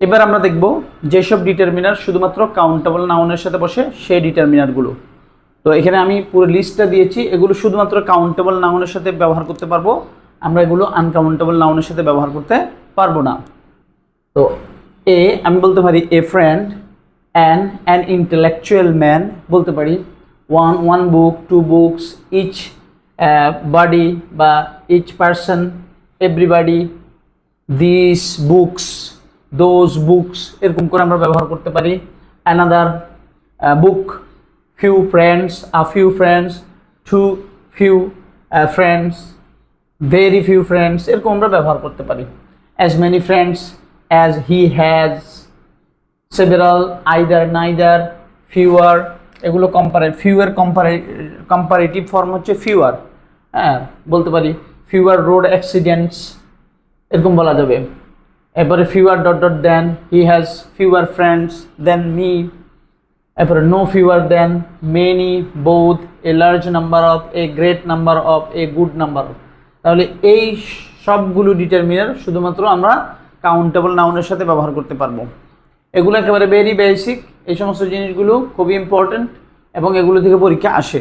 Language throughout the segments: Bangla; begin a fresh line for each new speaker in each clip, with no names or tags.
এবার আমরা দেখব যেসব ডিটারমিনার শুধুমাত্র কাউন্টেবল নাউনের সাথে বসে সেই ডিটারমিনারগুলো তো এখানে আমি পুরো লিস্টটা দিয়েছি, এগুলো শুধুমাত্র কাউন্টেবল নাউনের সাথে ব্যবহার করতে পারব। আমরা এগুলো আনকাউন্টেবল নাউনের সাথে ব্যবহার করতে পারব না। তো এ আমি বলতে পারি a friend an an intellectual man বলতে পারি one one book two books each body বা each person everybody this books those books এরকম করে আমরা ব্যবহার করতে পারি। Another book few friends a few friends too few friends very few friends এরকম আমরা ব্যবহার করতে পারি। As many friends as he has several either neither fewer এগুলো compare fewer compare comparative form হচ্ছে ফিউয়ার হ্যাঁ বলতে পারি ফিউয়ার রোড অ্যাক্সিডেন্টস এরকম বলা যাবে। এরপরে fewer dot dot than he has fewer friends than me এরপরে no fewer than many both a large number of a great number of a good number of তাহলে এই সবগুলো ডিটারমিনার শুধুমাত্র আমরা কাউন্টেবল নাউনের সাথে ব্যবহার করতে পারব। এগুলো একেবারে ভেরি বেসিক এই সমস্ত জিনিসগুলো খুবই ইম্পর্ট্যান্ট এবং এগুলো থেকে পরীক্ষা আসে।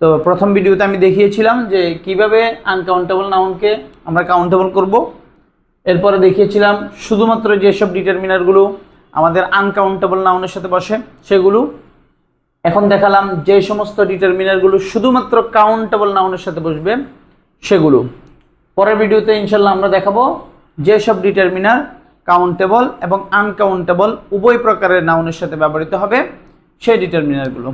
তো প্রথম ভিডিওতে আমি দেখিয়েছিলাম যে কীভাবে আনকাউন্টেবল নাউনকে আমরা কাউন্টেবল করব। এরপরে দেখিয়েছিলাম শুধুমাত্র যেসব ডিটারমিনারগুলো আমাদের আনকাউন্টেবল নাউনের সাথে বসে, সেগুলো এখন দেখালাম যে সমস্ত ডিটারমিনারগুলো শুধুমাত্র কাউন্টেবল নাউনের সাথে বসবে, সেগুলো। পরের ভিডিওতে ইনশাল্লাহ আমরা দেখাবো যেসব ডিটারমিনার কাউন্টেবল এবং আনকাউন্টেবল উভয় প্রকারের নাউনের সাথে ব্যবহৃত হবে, সেই ডিটারমিনারগুলো